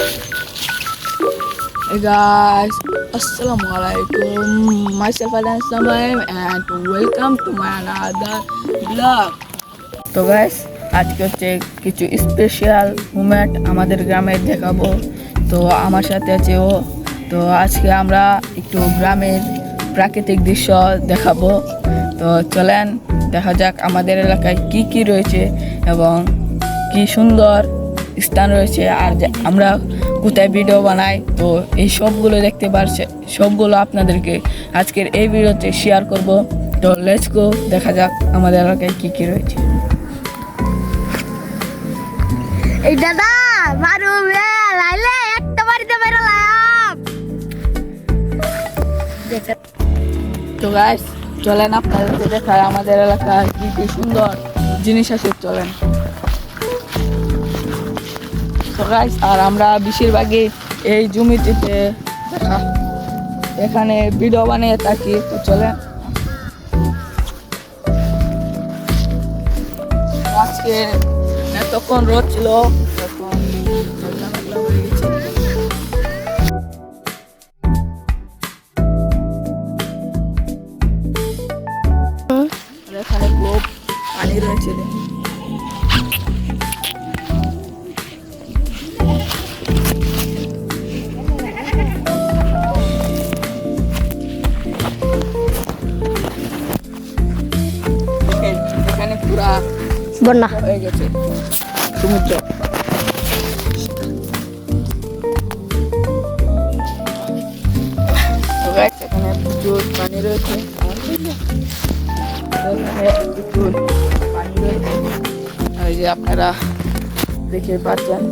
Hey guys, Assalamualaikum. Myself Alan Samaim and welcome to my another vlog. তো guys আজকে হচ্ছে কিছু special moment আমাদের গ্রামে দেখাবো তো আমার সাথে আছে ও তো আজকে আমরা একটু গ্রামের প্রাকৃতিক দৃশ্য দেখাবো তো চলেন দেখা যাক আমাদের এলাকায় কি কি রয়েছে এবং কি সুন্দর স্থান রয়েছে আর যে আমরা কোথায় ভিডিও বানাই তো এই সবগুলো দেখতে পারছে। সবগুলো আপনাদেরকে আজকের এই ভিডিওতে শেয়ার করব। তো লেটস গো দেখা যাক আমাদের এলাকায় কি কি রয়েছে। এই দাদা মারু লাইলে একটা বাড়িতে তো গাইস চলেন আপনাদেরকে দেখায় আমাদের এলাকায় কি কি সুন্দর জিনিস আছে চলেন। তো আর আমরা বেশিরভাগই এই জমিটিতে এখানে ভিডিও বানিয়ে থাকি, তো চলে আজকে এতক্ষণ রোদ ছিল বন্যা হয়ে গেছে সমুদ্র এখানে প্রচুর রয়েছে যে আপনারা দেখে পাচ্ছেন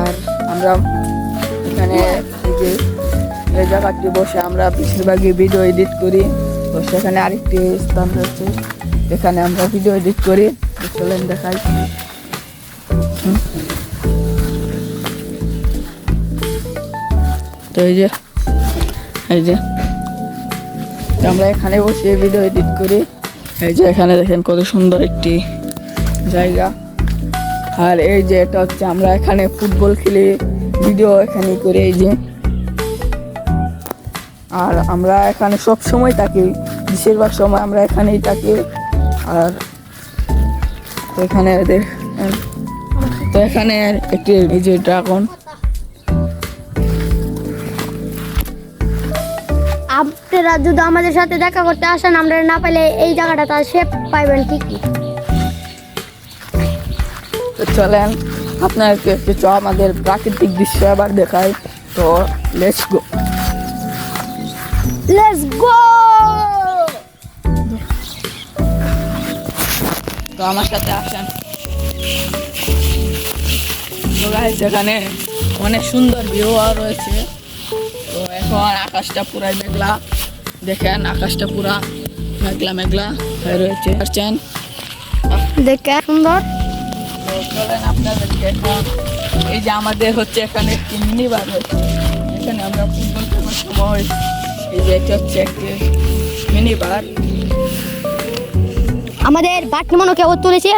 আর আমরা এখানে যে জায়গাটি বসে আমরা বেশিরভাগই ভিডিও এডিট করি তো সেখানে আরেকটি স্থান রয়েছে এখানে আমরা ভিডিও এডিট করি চলেন দেখাই। তো এই যে এই যে। আমরা এখানে বসে ভিডিও এডিট করি। এই যে এখানে দেখেন কত সুন্দর একটি জায়গা। আর এই যে এটা হচ্ছে আমরা এখানে ফুটবল খেলে ভিডিও এখানে করে, এই যে। আর আমরা এখানে সব সময় থাকি, বেশিরভাগ সময় আমরা এখানেই থাকি। আর তো এখানে তো এখানে একটি এই যে ড্রাগন আপনারা যদি আমাদের সাথে দেখা করতে আসেন আমরা না পেলে এই জায়গাটা তার সে পাইবেন ঠিকই। তো চলেন আপনাদেরকে কিছু আমাদের প্রাকৃতিক দৃশ্য আবার দেখাই। তো লেটস গো লেটস গো তো আমার সাথে আসেন। তো guys, এখানে অনেক সুন্দর ভিউ রয়েছে। তো এখন আকাশটা পুরাই মেঘলা। দেখেন আকাশটা পুরা মেঘলা মেঘলা হয়ে রয়েছে। আসছেন? দেখে সুন্দর। তো চলেন আপনাদেরকে এখন। এই যে আমাদের হচ্ছে এখানে একটি মিনি বার রয়েছে। এখানে আমরা ফুটবল খেলার সময় এই যে এটা হচ্ছে একটি মিনি বার আমাদের বাটনি মনে কেউ তুলেছে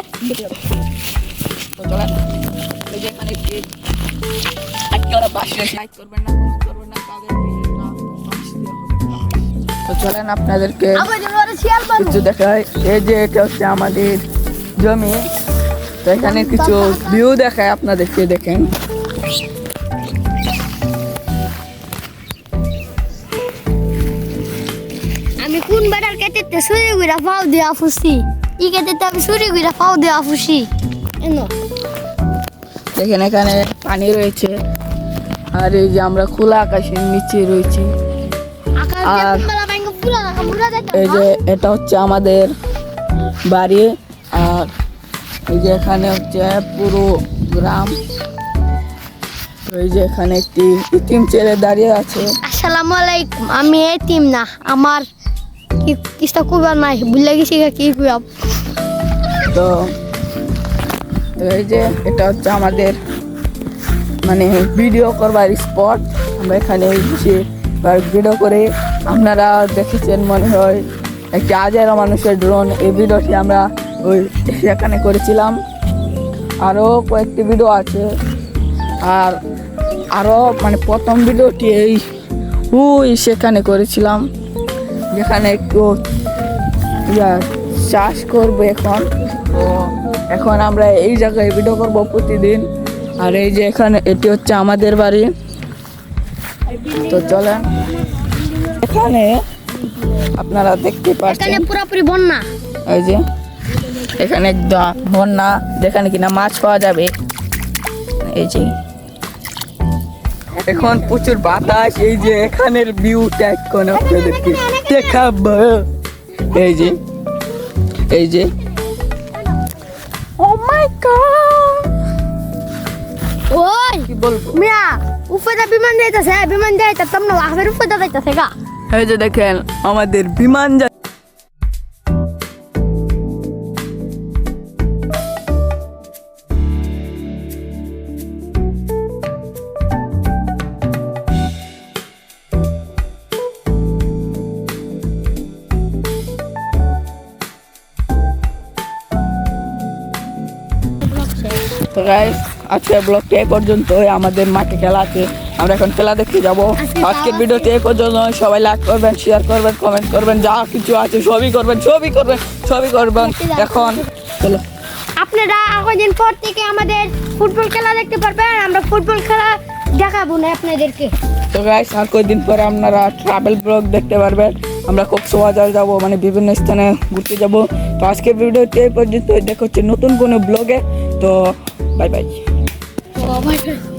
তো চলেন আপনাদেরকে কিছু দেখায় এই যে এটা হচ্ছে আমাদের জমি। তো এখানে কিছু ভিউ দেখায় আপনাদেরকে দেখেন। কেটেতে সুরি গুড়া পাও দিয়া ফুসি ই কেটেতে আমি সুরি গুড়া পাও দিয়া ফুসি দেখেন এখানে পানি রয়েছে আর এই যে আমরা খোলা আকাশের নিচে রয়েছি। আর- এই যে এটা হচ্ছে আমাদের বাড়ি আর এই যে এখানে হচ্ছে পুরো গ্রাম। এই যে এখানে একটি ইতিম ছেলে দাঁড়িয়ে আছে। আসসালামু আলাইকুম আমি এতিম না আমার কিস্তা কুবার নাই বুঝলে গেছি কি তো এই যে এটা হচ্ছে আমাদের মানে ভিডিও করবার স্পট আমরা এখানে ভিডিও করে আপনারা দেখেছেন মনে হয় একটি হাজারো মানুষের ড্রোন এই ভিডিওটি আমরা ওই সেখানে করেছিলাম। আরও কয়েকটি ভিডিও আছে। আর আরও মানে প্রথম ভিডিওটি এই, ওই সেখানে করেছিলাম। যেখানে একটু ইয়া চাষ করব এখন। তো এখন আমরা এই জায়গায় ভিডিও করব প্রতিদিন। আর এই যে এখানে এটি হচ্ছে আমাদের বাড়ি। তো চলেন। এখানে আপনারা দেখতে পাচ্ছেন। পুরোপুরি বন্যা। এই যে এখানে বন্যা। যেখানে কিনা মাছ পাওয়া যাবে। এই যে। এখন প্রচুর বাতাস এই যে এখানের ভিউটা এখন আপনাদেরকে দেখাবো। এই যে এই যে। ও মাই গড ওই কি বলব? মিয়া উপরে বিমান যাইতেছে বিমান যাইতে তোমরা আবার উপরে যাইতেছে গা। এই যে দেখেন আমাদের বিমান তো গাইস আজকের ব্লগটি এই পর্যন্ত আমাদের মাঠে খেলা আছে। আমরা এখন খেলা দেখতে যাব। আজকে আজকের ভিডিওটি এই পর্যন্ত সবাই লাইক করবেন শেয়ার করবেন কমেন্ট করবেন যা কিছু আছে সবই করবেন সবই করবেন সবই করবেন। এখন চলো। আপনারা দিন পর থেকে আমাদের ফুটবল খেলা দেখতে পারবেন। আমরা ফুটবল খেলা দেখাবো না আপনাদেরকে। তো গাইস আর কয়েকদিন পরে আপনারা ট্রাভেল ব্লগ দেখতে পারবেন। আমরা খুব সোজা যাব মানে বিভিন্ন স্থানে ঘুরতে যাব। তো আজকের ভিডিওটি এই পর্যন্ত দেখা হচ্ছে নতুন কোনো ব্লগে তো 拜拜。我不